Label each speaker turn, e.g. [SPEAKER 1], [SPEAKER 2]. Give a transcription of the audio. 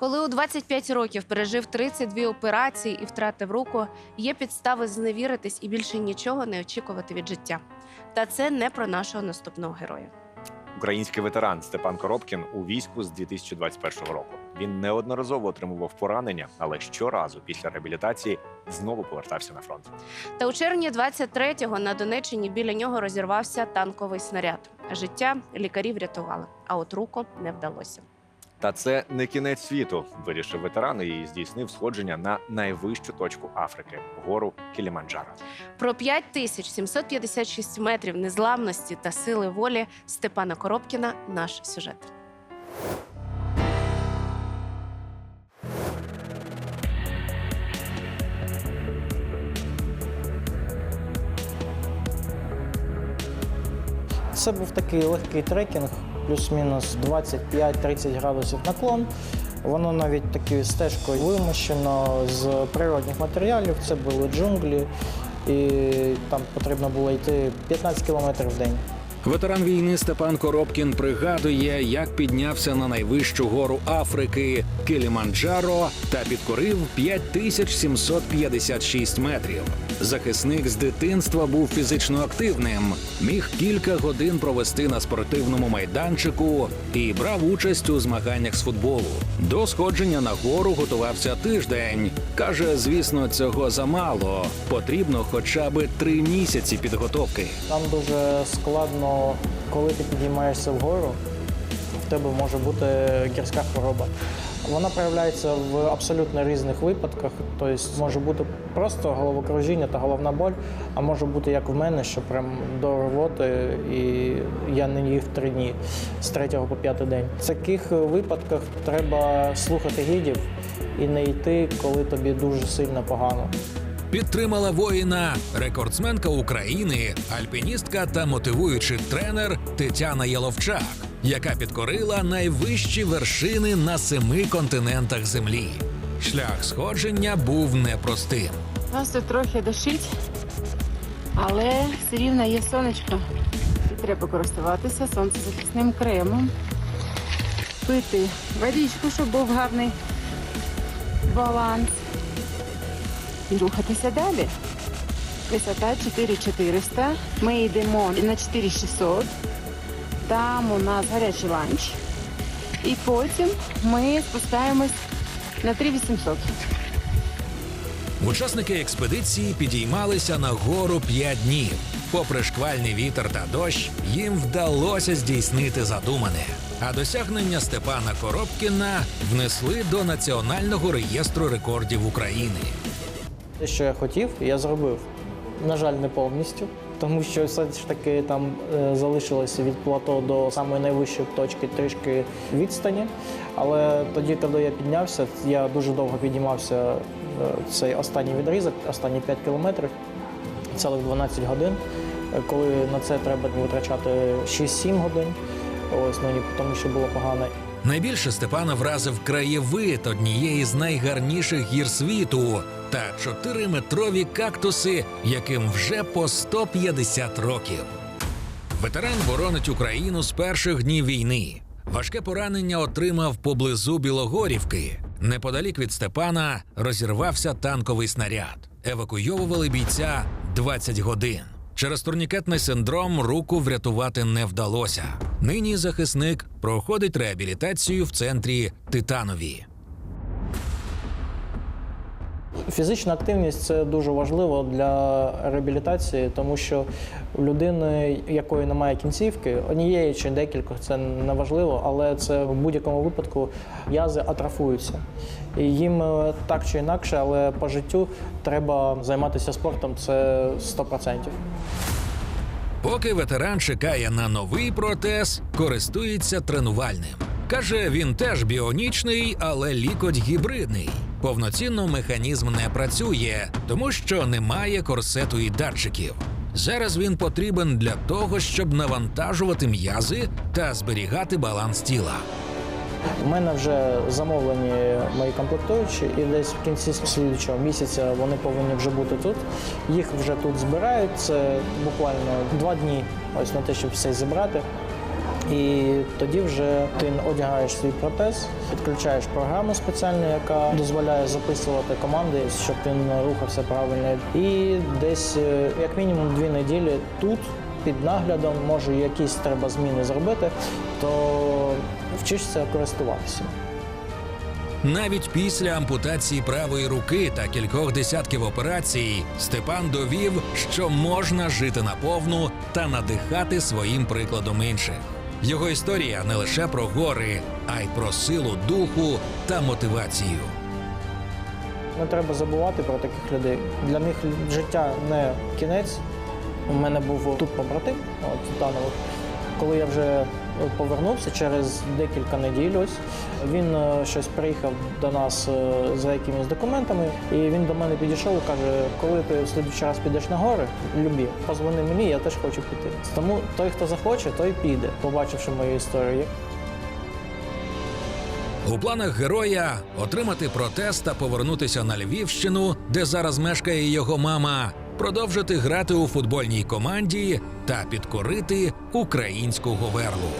[SPEAKER 1] Коли у 25 років пережив 32 операції і втратив руку, є підстави зневіритись і більше нічого не очікувати від життя. Та це не про нашого наступного героя.
[SPEAKER 2] Український ветеран Степан Коробкін у війську з 2021 року. Він неодноразово отримував поранення, але щоразу після реабілітації знову повертався на фронт.
[SPEAKER 1] Та у червні 23-го на Донеччині біля нього розірвався танковий снаряд. Життя лікарі врятували, а от руку не вдалося.
[SPEAKER 2] Та це не кінець світу, вирішив ветеран і здійснив сходження на найвищу точку Африки гору Кіліманджаро.
[SPEAKER 1] Про 5756 метрів незламності та сили волі Степана Коробкіна наш сюжет.
[SPEAKER 3] Це був такий легкий трекінг, плюс-мінус 25-30 градусів наклон. Воно навіть такою стежкою вимощено з природних матеріалів. Це були джунглі, і там потрібно було йти 15 кілометрів в день.
[SPEAKER 4] Ветеран війни Степан Коробкін пригадує, як піднявся на найвищу гору Африки Кіліманджаро та підкорив 5756 метрів. Захисник з дитинства був фізично активним, міг кілька годин провести на спортивному майданчику і брав участь у змаганнях з футболу. До сходження на гору готувався тиждень. каже, звісно, цього замало. Потрібно хоча б три місяці підготовки.
[SPEAKER 3] Там дуже складно, коли ти підіймаєшся вгору, в тебе може бути гірська хвороба. Вона проявляється в абсолютно різних випадках. Тобто може бути просто головокружіння та головна боль, а може бути як в мене, що прям до рвоти, і я не їв три дні з третього по п'ятий день. В таких випадках треба слухати гідів і не йти, коли тобі дуже сильно погано.
[SPEAKER 4] Підтримала воїна рекордсменка України, альпіністка та мотивуючий тренер Тетяна Яловчак, яка підкорила найвищі вершини на семи континентах землі. Шлях сходження був непростим.
[SPEAKER 5] Нас тут трохи дощить, але все рівно є сонечко. І треба користуватися сонцезахисним кремом, пити водичку, щоб був гарний баланс. Рухатися далі. Висота 4400. Ми йдемо на 4600. Там у нас гарячий ланч. І потім ми спускаємось на 3800.
[SPEAKER 4] Учасники експедиції підіймалися на гору п'ять днів. Попри шквальний вітер та дощ, їм вдалося здійснити задумане. А досягнення Степана Коробкіна внесли до Національного реєстру рекордів України.
[SPEAKER 3] Те, що я хотів, я зробив. На жаль, не повністю, тому що все ж таки там е, залишилося від плато до самої найвищої точки трішки відстані. Але тоді, коли я піднявся, я дуже довго піднімався е, цей останній відрізок, останні 5 кілометрів, цілих 12 годин. Е, Коли на це треба витрачати 6-7 годин, ось ну, тому що було погано.
[SPEAKER 4] Найбільше Степана вразив краєвид однієї з найгарніших гір світу та чотириметрові кактуси, яким вже по 150 років. Ветеран боронить Україну з перших днів війни. Важке поранення отримав поблизу Білогорівки. Неподалік від Степана розірвався танковий снаряд. Евакуйовували бійця 20 годин. Через турнікетний синдром руку врятувати не вдалося. Нині захисник проходить реабілітацію в центрі Титанові.
[SPEAKER 3] Фізична активність це дуже важливо для реабілітації, тому що у людини, якої немає кінцівки, однієї чи декількох це не важливо, але це в будь-якому випадку м'язи атрофуються. І їм е, так чи інакше, але по життю треба займатися спортом це 100%.
[SPEAKER 4] Поки ветеран чекає на новий протез, користується тренувальним. Каже, він теж біонічний, але лікоть гібридний. Повноцінно механізм не працює, тому що немає корсету і датчиків. Зараз він потрібен для того, щоб навантажувати м'язи та зберігати баланс тіла.
[SPEAKER 3] У мене вже замовлені мої комплектуючі, і десь в кінці слідчого місяця вони повинні вже бути тут. Їх вже тут збирають. Це буквально два дні ось на те, щоб все зібрати. І тоді вже ти одягаєш свій протез, підключаєш програму спеціальну, яка дозволяє записувати команди, щоб він рухався правильно. І десь е, як мінімум дві неділі тут. Під наглядом, може, якісь треба зміни зробити, то вчишся користуватися.
[SPEAKER 4] Навіть після ампутації правої руки та кількох десятків операцій Степан довів, що можна жити наповну та надихати своїм прикладом інших. Його історія не лише про гори, а й про силу духу та мотивацію.
[SPEAKER 3] Не треба забувати про таких людей. Для них життя не кінець. У мене був тут побратим, от Титанових. Коли я вже повернувся через декілька неділь, ось він е, щось приїхав до нас е, за якимись документами, і він до мене підійшов і каже: коли ти в слідчий раз підеш на гори, любі, позвони мені, я теж хочу піти. Тому той, хто захоче, той піде, побачивши мою історію.
[SPEAKER 4] У планах героя отримати протест та повернутися на Львівщину, де зараз мешкає його мама, продовжити грати у футбольній команді та підкорити українську говерлу.